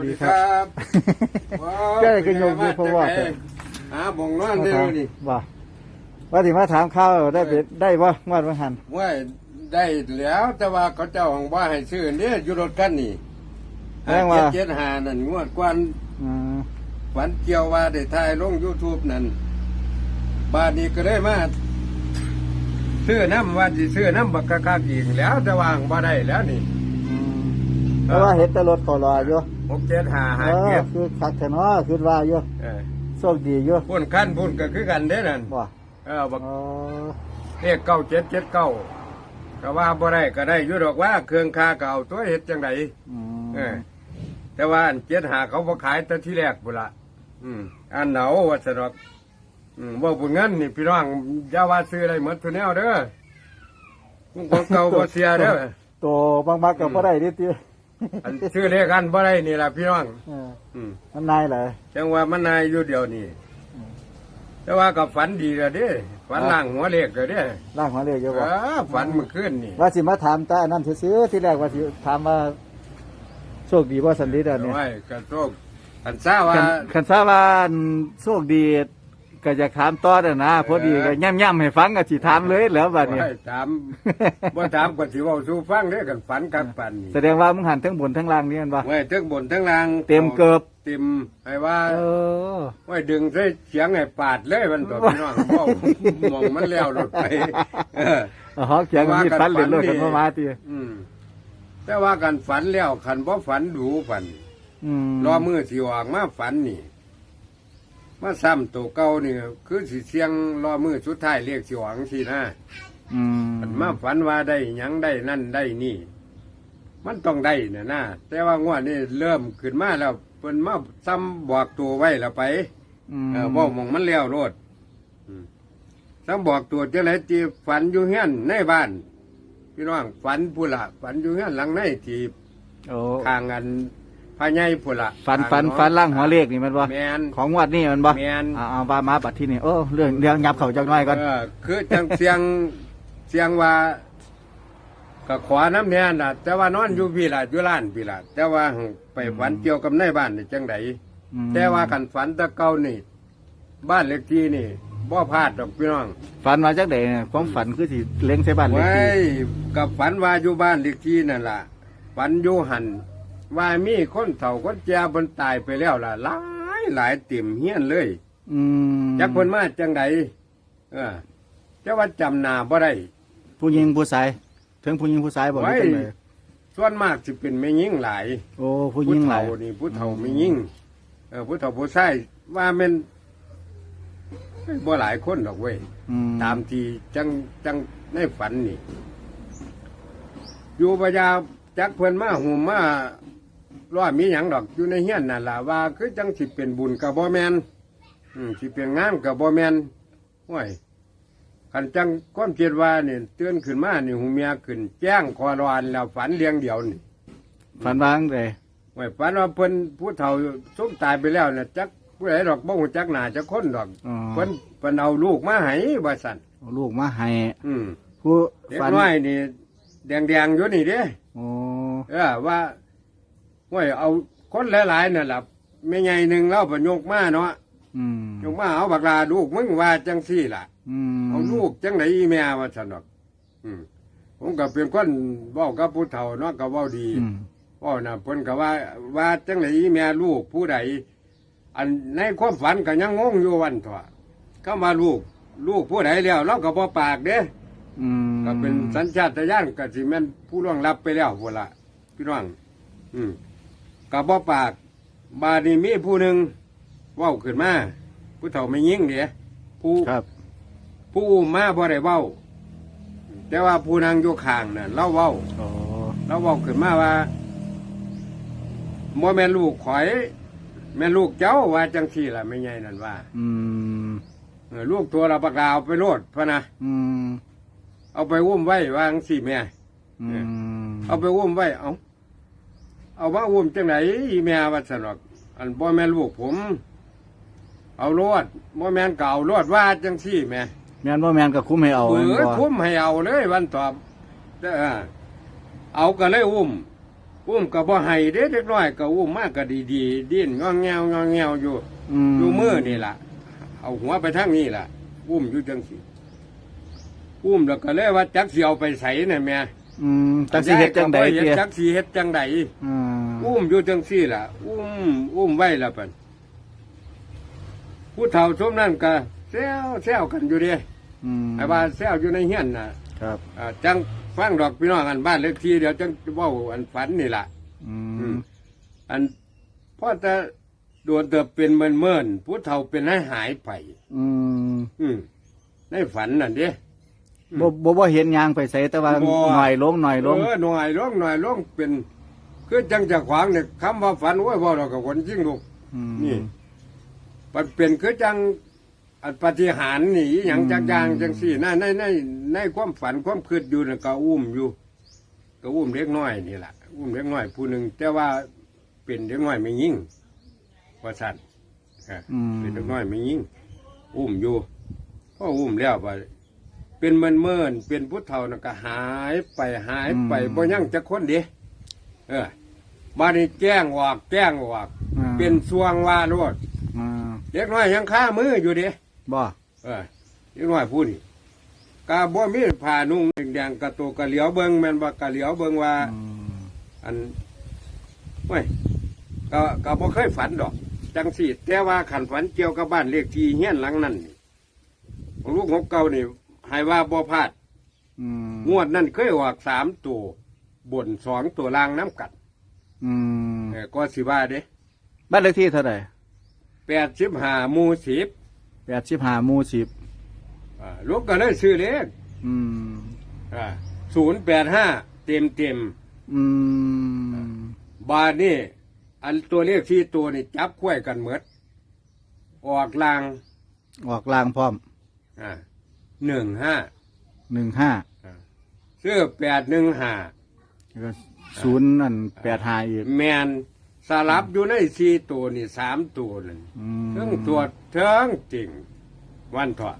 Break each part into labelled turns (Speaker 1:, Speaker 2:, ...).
Speaker 1: วัสดีครับ
Speaker 2: ก็เลยก็ยกมือเพราะว่า
Speaker 1: หาบ่งนอนเด้อนี่
Speaker 2: ว่าว่าที่มาถามข้าวได้เป็นได้บ่งวดวันหัน
Speaker 1: ว่าได้แล้ว แต่ว่าเขาเจ้าของว่าให้ซื้อเนี่ยอยู่รถกันนี่
Speaker 2: แรงว่า
Speaker 1: เจ็ดหานั่นงวดกวน
Speaker 2: อืม
Speaker 1: ฝันเกี่ยวว่าได้ถ่ายลง YouTube นั่นบาดนี้ก็ได้มาซื้อน้ำว่าสิซื้อน้ำบักกะกากอีกแล้วแต่ว่าบ่ได้แล้วนี่
Speaker 2: อืมเพราะว่าเห็นแต่รถขอรออยู่
Speaker 1: หกเจ็ดหาหา
Speaker 2: เออ
Speaker 1: เจ็ด
Speaker 2: คือคักแท้เนาะคือว่าอยู่
Speaker 1: เออ
Speaker 2: โชคดีอยู่
Speaker 1: พุ่นขั้นพุ่นก็คือกันเด้นั่น
Speaker 2: บ่
Speaker 1: เออบัก
Speaker 2: อ๋อ
Speaker 1: เลขเก้าเจ็ดเจ็ดเก้าก็ว่าบ่ได้ก็ได้อยู่ดอกว่าเครื่องคาเก่าตัวเฮ็ดจังได
Speaker 2: อืม
Speaker 1: เออแต่ว่าอันเจ็ดหาเขาบ่ขายแต่ที่แรกพุ่นละอืมอันเหนาว่าสนอกอืมว่าบุญเงินนี่พี่น้องอย่าว่าซื้ออะไรเหมือนตัวแนวเด้อของเก่าบ่เสียเด้อ
Speaker 2: ตัวบางมักก็บ่ได้ดิติ
Speaker 1: อันซื้อเลขกันบ่ได้นี่ล่ะพี่น้อง
Speaker 2: เออ
Speaker 1: อืม
Speaker 2: มันนายเหรอ
Speaker 1: จังว่ามันนายอยู่เดียวนี่
Speaker 2: อืม
Speaker 1: แต่ว่าก็ฝันดีแล้วเด้ฝันล่างหัวเลขก็เด้
Speaker 2: ร่างของเรียกอยู่
Speaker 1: เอ
Speaker 2: บ่
Speaker 1: อฝันเมื่อคืนนี่
Speaker 2: ว่าสิมาถามตาอันนั้นซื้อๆที่แรกว่าสิถามว่าโชคดีบ่สันดีเด้อเนี่ย
Speaker 1: ไว้กระโชคอันทราบว่า
Speaker 2: คันคันทราบว่าโชคดี ก็จะถามต่อเด้อนะพอดีก็ย่ำๆให้ฟังก็สิถามเลยแล้วบัดนี้
Speaker 1: ไว้ถามบ่ถามก็สิเว้าสู่ฟังเด้อกันฝันกันปันนี่
Speaker 2: แสดงว่ามึงหันทั้งบนทั้งล่างนี่กันบ่
Speaker 1: ไว้ทั้งบนทั้งล่าง
Speaker 2: เต็มเกือบ
Speaker 1: เต็มให้ว่า
Speaker 2: เออ
Speaker 1: ไว้ดึงใส่เสียงให้ปาดเลยมันตัวพี่น้องเว้ามองมันแล้วรถไปเออ
Speaker 2: เอาฮอกเขียงมีฟันเล่นรถกันมามาติ
Speaker 1: อืมแต่ว่ากันฝันแล้วคันบ่ฝันดูฝัน
Speaker 2: อืม
Speaker 1: รอมือสิออกมาฝันนี่ มาซ้ำตัวเก่านี่คือสิเสียงรอมือสุดท้ายเรียกสิออกสินะ
Speaker 2: อืม
Speaker 1: มันมาฝันว่าได้หยังได้นั่นได้นี่ มันต้องได้น่ะนะแต่ว่างวดนี้เริ่มขึ้นมาแล้วเพิ่นมาซ้ำบอกตัวไว้แล้วไป
Speaker 2: อืม
Speaker 1: เออบอกมองมันแล้วโลดอืมซ้ำบอกตัวจะไหนจีฝันอยู่เฮียนในบ้าน พี่น้องฝันผู้ละฝันอยู่เฮียนหลังในที่
Speaker 2: โอ้
Speaker 1: ข้างกัน พายใหญ่ผู้ละ
Speaker 2: ฟันฟัน
Speaker 1: ข้าง
Speaker 2: ฟันล่างหัวเลขนี่มันบ่
Speaker 1: แมน
Speaker 2: ของงวดนี่มันบ่
Speaker 1: แม่น
Speaker 2: เอาเอาว่ามาบัดที่นี่โอ้เรื่องเรื่องยับเข้าจักหน่อยก่อน
Speaker 1: เออคือจังเสียงเสียงว่าก็ขวาน้ำเนี่ยน่ะ แต่ว่านอนอยู่พี่ละอยู่ร้านพี่ละแต่ว่าหั่งไปฝันเกี่ยวกับในบ้านนี่จังได
Speaker 2: อืม
Speaker 1: แต่ว่ากันฝันแตะเก่านี่ บ้านเล็กที่นี่บ่พลาดดอกพี่น้อง
Speaker 2: ฝันมาจักไดเนี่ยความฝันคือสิเล็งใส่บ้านเลข
Speaker 1: ไว้
Speaker 2: ที่
Speaker 1: กับฝันว่าอยู่บ้านเล็กที่นั่นล่ะฝันอยู่หัน ว่ามีคนเฒ่าคนแก่เพิ่นตายไปแล้วล่ะหลายหลายเต็มเฮียนเลย
Speaker 2: อืม
Speaker 1: จักเพิ่นมาจังไดเออจะว่าจำหน้าบ่ได้
Speaker 2: ผู้หญิงผู้ชายถึงผู้หญิงผู้ชายบ่
Speaker 1: ไว้
Speaker 2: ได้จังได
Speaker 1: ส่วนมากสิเป็นแม่ยิ่งหลาย
Speaker 2: โอ้ผู้หญิงหลาย
Speaker 1: เฒ่านี่ผู้เฒ่าแม่ยิ่งเออผู้เฒ่าผู้ชายว่าแม่นบ่หลายคนดอกเว้ย
Speaker 2: อืม
Speaker 1: ตามที่จังจังในฝันนี่ อยู่พยาจักเพิ่นมาหุ่มมา ร้อยมีหยังดอกอยู่ในเฮียนนั่นล่ะว่า คือจังสิเป็นบุญกับบ่แมนอืมสิเป็นงานกับบ่แมนห้วยคันจังความคิดว่านี่เตือนขึ้นมานี่หูเมียขึ้น แจ้งคอรอนแล้วฝันเลี้ยงเดียวนี่
Speaker 2: ฝันวาจั่งใด
Speaker 1: ห้วยฝันว่าเพิ่นผู้เฒ่าส้มตายไปแล้วน่ะจักผู้ใดดอกบ่ฮู้จักหน้าจักคนดอก
Speaker 2: อ๋อ
Speaker 1: เพิ่นเพิ่นเอาลูกมาให้ว่าซั่น
Speaker 2: เอาลูกมาให้
Speaker 1: อืม
Speaker 2: ผู้
Speaker 1: เด็ก
Speaker 2: ฝัน
Speaker 1: น้อยนี่แดงๆอยู่นี่เด้
Speaker 2: โอ้
Speaker 1: เออว่า ว่าเอาคนหลายๆนั่นล่ะไม่ใหญ่หนึ่งแล้วพยกมาเนาะ
Speaker 2: อืม
Speaker 1: ยกมาเอาบักลาลูกมึงว่าจังซี่ล่ะ
Speaker 2: อืม
Speaker 1: เอาลูกจังไหนอีแม่ว่าสนอกอืมผมก็เป็นคนเว้ากับผู้เฒ่าเนาะก็เว้าดี
Speaker 2: อืม
Speaker 1: เว้าน่ะเพิ่นก็ว่าว่าจังไหนอีแม่ลูกผู้ใดอันในความฝันก็ยังงงอยู่วันเถอะก็มาลูก ลูกผู้ใดแล้วเราก็บ่ปากเด้
Speaker 2: อืม
Speaker 1: ก็เป็นสัญชาตญาณก็สิแม่นผู้ล่วงลับไปแล้วพุ่นละพี่น้องอืม กับบ่ปาก บาดนี้มีผู้หนึ่งเว้าขึ้นมาผู้เฒ่าไม่ยิ่งเดียผู้
Speaker 2: ครับ
Speaker 1: ผู้อุ้มมาบ่ได้เว้า แต่ว่าผู้นางอยู่ข้างน่ะเราเว้า
Speaker 2: โอ้
Speaker 1: เราเว้าขึ้นมาว่าบ่แม่นลูกข่อย แม่นลูกเจ้าว่าจังซี่ล่ะไม่ใหญ่นั่นว่า
Speaker 2: อืม
Speaker 1: เออลูกตัวละบักดาวไปโลดพะนะ
Speaker 2: อืม
Speaker 1: เอาไปอุ้มไว้วาจังซี่แม่
Speaker 2: อืม
Speaker 1: เอาไปอุ้มไว้เอา เอาว่าอุ้มจังไหนอีแม่ว่าสนอก อันบ่แม่นลูกผม เอารวดบ่แม่นเก่ารวดว่าจังซี่แม่
Speaker 2: แม่นบ่แม่นก็คุ้มให้เอา
Speaker 1: เอ
Speaker 2: แม่น
Speaker 1: อ
Speaker 2: บ่
Speaker 1: คุ้มให้เอาเลยวันตอบเด้อเอาก็เลยอุ้ม อุ้มก็บ่ให้เด้เด็กน้อยก็อุ้มมากก็ดีๆดิ้นงอแงวงอแงวอยู่
Speaker 2: อืม
Speaker 1: อยู่มือนี่ล่ะ เอาหัวไปทางนี้ล่ะ อุ้มอยู่จังสิอุ้มแล้วก็เลยว่าจักสิเอาไปใส่น่ะแม่
Speaker 2: อืมจังสิเฮ็ดจังใด
Speaker 1: ยายก็บ่เฮ็
Speaker 2: เตี้ย
Speaker 1: จักสิเฮ็ดจังใด
Speaker 2: อืม
Speaker 1: อุ้มอยู่จังซี่ล่ะ อุ้มอุ้มไว้ล่ะปันผู้เฒ่าชมนั่นก็แซวแซวกันอยู่เดิ
Speaker 2: อืม
Speaker 1: ไอ้ว่าแซวอยู่ในเฮียนน่ะ
Speaker 2: ครับ
Speaker 1: อ่าจังฟังดอกพี่น้องอันบ้านเลขที่เดี๋ยวจังเว้าอันฝันนี่ล่ะ
Speaker 2: อื
Speaker 1: อื
Speaker 2: ม
Speaker 1: มอันพ่อจะโดนเติบเป็นเมินเมินๆผู้เฒ่าเป็นให้หายไป
Speaker 2: อืม
Speaker 1: อืมในฝันนั่นเด้อืม
Speaker 2: บ่บ่บ่เห็นยางไปใส่แต่ว่า
Speaker 1: บ่
Speaker 2: หน่อยลงหน่อยลง
Speaker 1: เออหน่อยลงหน่อยลงเป็นคือจังจะขวางเนี่ยคำว่าฝันโอ้ยบ่เรากับคนจริงลูก
Speaker 2: ม
Speaker 1: นี่มันเป็นคือจังอันปฏิหารย์นี่อหย่าง
Speaker 2: อืม
Speaker 1: จักอย่างจังสี่ในในในในความฝันความคิดอยู่น่ะก็อุ้มอยู่ ก็อุ้มเล็กน้อยนี่แหละอุ้มเล็กน้อยผู้หนึ่งแต่ว่าเป็นเล็กน้อยไม่ยิ่งว่าสันเออ
Speaker 2: อืม
Speaker 1: เป็นเล็กน้อยไม่ยิ่งอุ้มอยู่พ่ออุ้มแล้วว่า เป็นเมินเมินๆเป็นผู้เฒ่าน่ะก็หายไปหายไปบ่ยังจะคนเดีเออมานี่แจ้งออกแจ้งออก
Speaker 2: อ่า
Speaker 1: เป็นสวงว่าโลด
Speaker 2: อ่า
Speaker 1: เล็กน้อยยังค้ามืออยู่เด้
Speaker 2: บ่
Speaker 1: เออเล็กน้อยพูดนี่กาบ่มีผ้านุ่งแดงๆกระโตกระเหลียวเบิงแม่นบ่กระเหลียวเบิงว่า
Speaker 2: อืม
Speaker 1: อันไม่ก็ก็บ่เคยฝันดอก จังสิแต่ว่าขันฝันเกี่ยวกับบ้านเลขที่เฮียนหลังนั้นนี่ของลูกหกเก่านี่ ให้ว่าบ่พลาด
Speaker 2: อืม
Speaker 1: งวดนั้นเคยออกสามตัวบนสองตัวล่างน้ำกัด
Speaker 2: อืม
Speaker 1: เออก็สิว่าเด้
Speaker 2: บ้านเลขที่เท่าไหร่
Speaker 1: แปดสิบห้ามูสิบ
Speaker 2: 85หมู่10
Speaker 1: อ่าลูกก็เลยซื้อเลข
Speaker 2: อืม
Speaker 1: ศูนย์แปดห้าเต็มเต็ม
Speaker 2: อืม
Speaker 1: ๆบาทนี่อันตัวเลขที่ตัวนี่จับคุ้ยกันเหมือดออกลาง
Speaker 2: ออกลางพร้อม
Speaker 1: อ่า หนึ่งห้า
Speaker 2: 15
Speaker 1: ซื้อแปดหนึ่งห้า
Speaker 2: แล้วก็ศูนย์นั่น85อีก
Speaker 1: แมนสลับอยู่ในสี่ตัวนี่สามตัวนั่น
Speaker 2: อืม
Speaker 1: เทิงตัวเทิงจริง วันเถอะ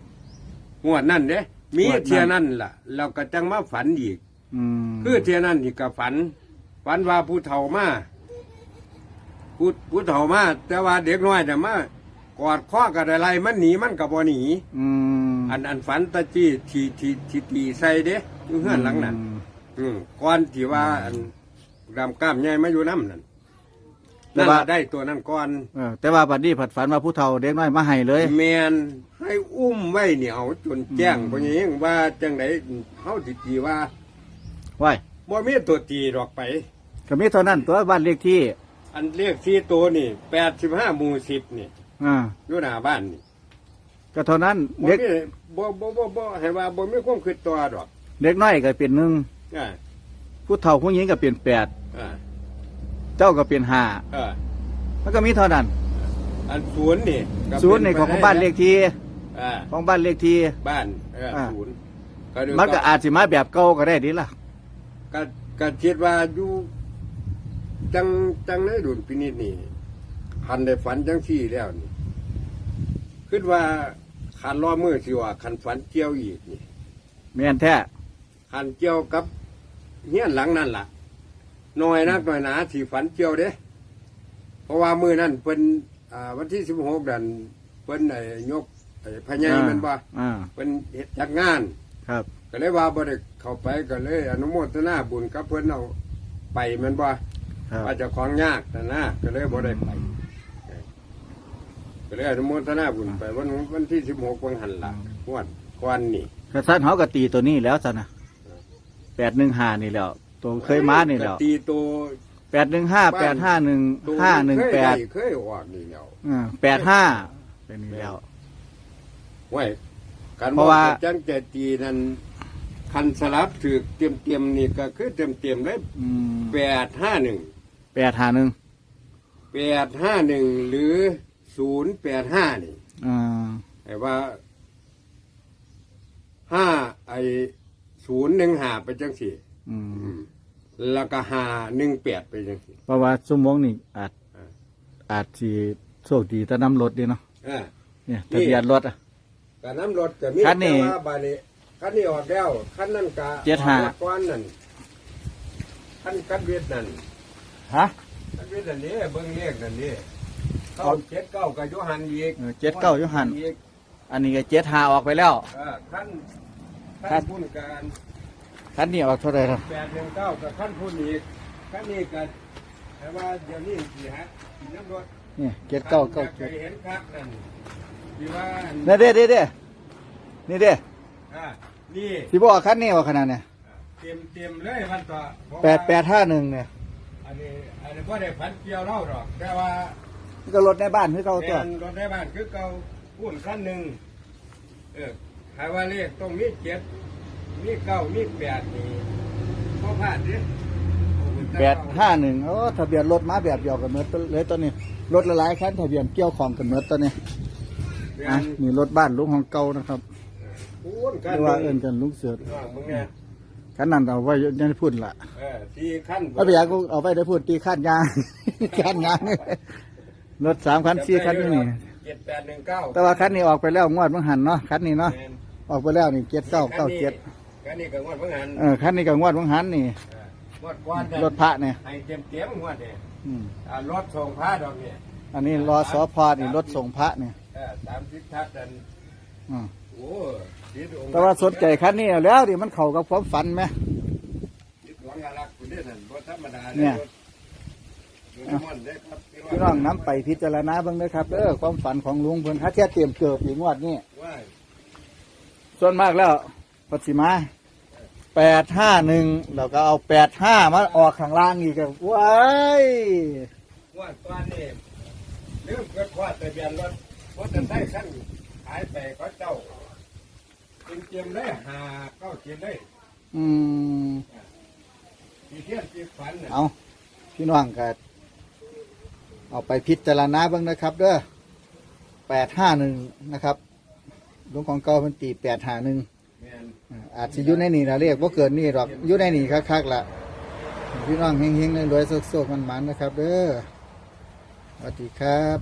Speaker 1: งวดนั่นเด้มี
Speaker 2: งวดนั้น
Speaker 1: เทียนั่นล่ะ เราก็จังมาฝันอีก
Speaker 2: อืม
Speaker 1: คือเทียนั่นนี่ก็ฝัน ฝันว่าผู้เฒ่ามาผู้ผู้เฒ่ามาแต่ว่าเด็กน้อยแต่มากอดข้อกับอะไรมันหนีมันกับบ่หนี
Speaker 2: อืม
Speaker 1: อันอันฝันตะจี้ทีทีทีตีใส่เด้อยู่เฮือนหลังนั้นอืมก่อนที่ว่าอันดำกล้ามใหญ่มาอยู่น้ำนั่นนั่นล่ะได้ตัวนั้นก่อน
Speaker 2: เออแต่ว่าบัดนี้ผัดฝันว่าผู้เฒ่าเด็กน้อยมาให้เลย
Speaker 1: แมนให้อุ้มไว้เหนียวจนแจ้ง
Speaker 2: อืม
Speaker 1: พญงว่าจังไดเฮาสิตีว่า
Speaker 2: ไว้
Speaker 1: บ่มีตัวตีดอกไป
Speaker 2: ก็มีเท่านั้นตัวบ้านเลขที่
Speaker 1: อันเรียกที่ตัวนี่85หมู่10นี่
Speaker 2: อ่า
Speaker 1: อยู่หน้าบ้านนี่
Speaker 2: ก็เท่านั้น
Speaker 1: บ่
Speaker 2: เด็ก
Speaker 1: มีบ่บ่บ่บ่ให้ว่าบ่มีความคิดตัวดอก
Speaker 2: เด็กน้อยก็เป็นหนึ่ง
Speaker 1: อ่า
Speaker 2: ผู้เฒ่าผู้หญิงก็เป็นแปด
Speaker 1: อ่า
Speaker 2: เจ้าก็เป็นห้า
Speaker 1: เออ
Speaker 2: มันก็มีเท่านั้น
Speaker 1: อันศูนย์นี่ก็
Speaker 2: ศูนย์ในของของบ้านเลขที่
Speaker 1: อ่า
Speaker 2: ของบ้านเลขที่
Speaker 1: บ้านเออ
Speaker 2: อ่า
Speaker 1: ศูนย์ก็ดู
Speaker 2: มันก็อาจสิมาแบบเก่าก็ได้ดีล่ะ
Speaker 1: ก็ก็คิดว่าอยู่จังจังในดุลพินิจนี่คันได้ฝันจังซี่แล้วนี่คิดว่า คันล้อมือสิว่าคันฝันเกี่ยวอีกนี่
Speaker 2: แม่นแท้
Speaker 1: คันเกี่ยวกับเฮียนหลังนั่นล่ะน้อยนักน้อยหนาที่ฝันเกี่ยวเด้ เพราะว่ามือนั่นเป็นอ่าวันที่สิบหกดันเป็นไอ้ยกไอ้พญายแมันบ่
Speaker 2: อ่า
Speaker 1: เป็นเฮ็ดจัดงาน
Speaker 2: ครับ
Speaker 1: ก็เลยว่าบ่ได้เข้าไปก็เลย อนุโมทนาบุญกับเพิ่นเอาไปแมันบ่
Speaker 2: ครับ
Speaker 1: ว่าเจะของยากนะนะก็เลยบ่ได้ไป ก็เลยอนุโมทนาบุญไปวันวันที่สิบหกวันหันหลังวันกวันนี่
Speaker 2: กระสันเขาก็ตีตัวนี้แล้วซะนะแปดหนึ่งห้านี่แล้ว ตัวเคยมานี่แล้ว
Speaker 1: ก็ตีตัว
Speaker 2: แปดหนึ่งห้าแปดห้าหนึ่ง
Speaker 1: ตัว
Speaker 2: ห้าหนึ่ง
Speaker 1: เคย
Speaker 2: แปด
Speaker 1: ไเคยออกนี่แล้ว
Speaker 2: แปดห้าเป็นนี่แล้ว
Speaker 1: ไว้การ
Speaker 2: เพราะว่า
Speaker 1: บอกจังจะตีนั้นคันสลับถือเตรียมเตรียมๆนี่ก็คือเตรียมเตรียมๆเลย
Speaker 2: อืม
Speaker 1: แปดห้าหนึ่ง
Speaker 2: แปดห้าหนึ่ง
Speaker 1: แปดห้าหนึ่งหรือ ศูนย์แปดห้านี่
Speaker 2: อ่า
Speaker 1: ไอ้ว่าห้าไอ้ศูนย์หนึ่งหาไปจังสี่
Speaker 2: อืม
Speaker 1: แล้วก็หาหนึ่งแปดไปจังสี่
Speaker 2: เพราะว่าสมองนี่อาจ
Speaker 1: อ่า
Speaker 2: อาจสิโชคดีแต่น้ำรถดีเนาะ
Speaker 1: อ่า
Speaker 2: เนี่ยทะเบียนรถอะ
Speaker 1: กับน้ำรถก็มี
Speaker 2: คันนี้
Speaker 1: แต่ว่าบานี้คันนี้ออกแล้วคันนั้นกะ
Speaker 2: เจ็ดห้า
Speaker 1: ออกก้อนนั่นคันกันเวียดนั่น
Speaker 2: ฮะ
Speaker 1: มันเป็นอันนี้เบิ่งเลขนั่นนี่ เก้าเจ็ดเก้ากับยุหันอีก
Speaker 2: เออเจ็ดเก้าอยู่หั่น
Speaker 1: อีก
Speaker 2: อันนี้ก็เจ็ดหาออกไปแล้ว
Speaker 1: เออขั้น
Speaker 2: ครั
Speaker 1: ขั้
Speaker 2: บ
Speaker 1: นพุ่นการ
Speaker 2: คันนี้ออกเท่าไหร่ครับ
Speaker 1: แปดหนึ่งเก้ากับขั้นพุ่นอีกขั้นนี้กันแต่ว่าเดี๋ยวนี้สิฮะสิน้ำรถ
Speaker 2: นี่เจ็ดเก้าเก้า
Speaker 1: เค
Speaker 2: เจ็ด
Speaker 1: ยเห็นครับนั่นที่ว่า
Speaker 2: นี่เด้เด้เด้นี่เด้
Speaker 1: อ่านี่
Speaker 2: ที่บอกคันนี้ว่าขนาดเนี่ย
Speaker 1: เต็มเต็มเลยมันต่อเพราะว่า
Speaker 2: แปดแปดห้าหนึ่งเนี่ย
Speaker 1: อันนี้อันนี้พ่ได้พันเกี่ยวเล่าหรอกแต่ว่า
Speaker 2: นี่ก็รถในบ้านที่เขา
Speaker 1: แท
Speaker 2: ตัวน
Speaker 1: รถในบ้านคือเก่าพุ่นขั้นหนึ่งเออหาว่าเลขต้องมีเจ็ดมีเก้ามีแปดนี่พ่อพลาดดิโอ้ย
Speaker 2: แปดห้าหนึ่งโอ้ทะเบียนรถมาแบบเดียวกันเมื่อเลยตอนนี้รถหลายๆคันทะเบียนเกี่ยวของกันเมื่อตอนนี้
Speaker 1: แม่
Speaker 2: อะ
Speaker 1: น
Speaker 2: นี่รถบ้านลุงของเก่านะครับ
Speaker 1: พูน
Speaker 2: ห
Speaker 1: ขั้น
Speaker 2: รือ
Speaker 1: ห
Speaker 2: ว่า
Speaker 1: นึ่
Speaker 2: เอิ้
Speaker 1: ง
Speaker 2: นกันลุงเสือ
Speaker 1: น้องมึงเนี่ย
Speaker 2: คันนั้นเอาไว้ยังไม่พูดละ
Speaker 1: เออสี่ขั้น
Speaker 2: เอาไปอยากกูเอาไปได้พูดตีขั้นยาง ขั้นยาง รถสามคันสี่คันนี่นี่
Speaker 1: เจ็ดแปดหนึ่งเก้า
Speaker 2: แต่ว่าคันนี้ออกไปแล้วงวดเมื่อหันเนาะคันนี้เนาะ
Speaker 1: แม่น
Speaker 2: ออกไปแล้วนี่เจ็ดเก้าเก้าเจ็ด
Speaker 1: ขั้นนี้ก็งวดเพิ่งหัน
Speaker 2: เออคันนี้ก็งวดเมื่อหันนี่
Speaker 1: เอองวดก้อนเนี่ย
Speaker 2: รถพระเนี่ย
Speaker 1: ให้เต็มเต็มๆงวดเนี่ย
Speaker 2: อืม
Speaker 1: อ่ารถส่งพระดอกเนี่ย
Speaker 2: อันนี้รอสอพอนี่รถส่งพระเนี่ย
Speaker 1: เออสามสิบทัศน์ดัน
Speaker 2: อืม
Speaker 1: โอ้ติดองค์
Speaker 2: แต่ว่าสนใจคันนี้แล้วดิมันเข้ากับความฝันไหม
Speaker 1: ติดหวังอารักษ์คุณเด้อนั่นบ่ธรรมดา
Speaker 2: เนี่ย
Speaker 1: รถรถน้ำมันได้ครับ
Speaker 2: พี่น้องน้ำไปพิจารณาเบ้างเด้อครับเออความฝันของลุงเพิ่นถ้าเทียบเตรียมเกิดอีกงวดนี้
Speaker 1: ว่าส่
Speaker 2: ส่วนมากแล้วปัสิมาแปดห้าหนึ่งเราก็เอาแปดห้ามาออกข้างล่างอีกอะว้าย
Speaker 1: งวดก้อนนี่ลืมเกิดควาดทะเบียนรถรถจะได้ขั้นขายไปก็เจ้าเต็มเต็มๆเลยหาเก้าเจ็ดเลย
Speaker 2: อืม
Speaker 1: ทีเทียนทีฝันน่ะ
Speaker 2: เอาพี่น้องก็ เอาไปพิจารณาเบ้างนะครับ เด้อแปดห้าหนึ่งนะครับหลวงของเก่าเพิ่นตีแปดห้าหนึ่ง
Speaker 1: แม่น
Speaker 2: อาจจะอยู่ในนี่นะเรียกว่าเกินนี่หรอกอยู่ในนี่คักๆละพี่น้องเฮงๆรวยๆโซกๆมันๆนะครับ เด้อสวัสดีครับ